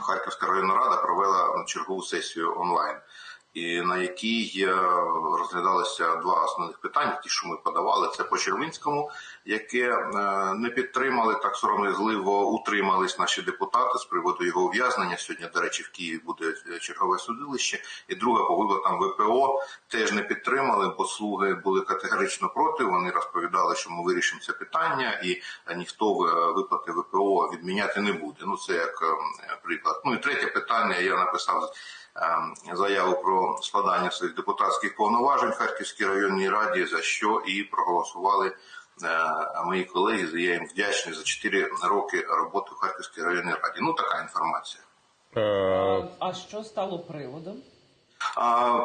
Харківська районна рада провела чергову сесію онлайн, і на якій е, розглядалися два основних питання, ті, що ми подавали, це по Червинському, яке е, не підтримали, так сором'язливо утримались наші депутати з приводу його ув'язнення. Сьогодні, до речі, в Києві буде чергове судилище. І друга по виплатам ВПО теж не підтримали, бо слуги були категорично проти. Вони розповідали, що ми вирішимо це питання, і ніхто виплати ВПО відміняти не буде. Ну це як е, приклад. Ну і третє питання. Я написав е, заяву про складання своїх депутатських повноважень в Харківській районній раді, за що і проголосували. е, Мої колеги, я їм вдячний за 4 роки роботи в Харківській районній раді. Ну така інформація. Е, А що стало приводом?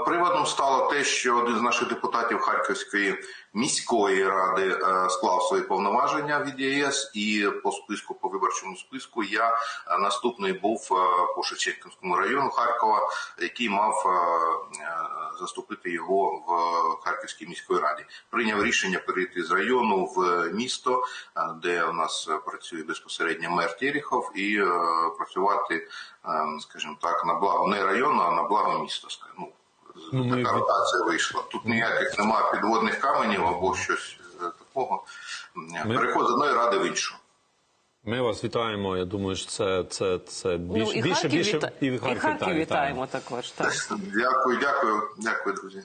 Приводом стало те, що один з наших депутатів Харківської міської ради е, склав свої повноваження від ЄС, і по списку, по виборчому списку, я е, наступний був е, по Шевченківському району Харкова, який мав заступити його в Харківській міській раді. Прийняв рішення перейти з району в місто, де у нас працює безпосередньо мер Терехов, і працювати, е, скажімо так, на благо не району, а на благо міста. скажімо. Ну, Ну, ми така ротація вийшла. Тут ніяких немає підводних каменів або щось е, такого. Ми- Переход з одної ради в іншу. Ми вас вітаємо. Я думаю, що це, це, це більш, ну і більше, Харків, більше віта... і і Харків, вітаємо, вітаємо також. Так. Дякую, дякую, дякую, друзі.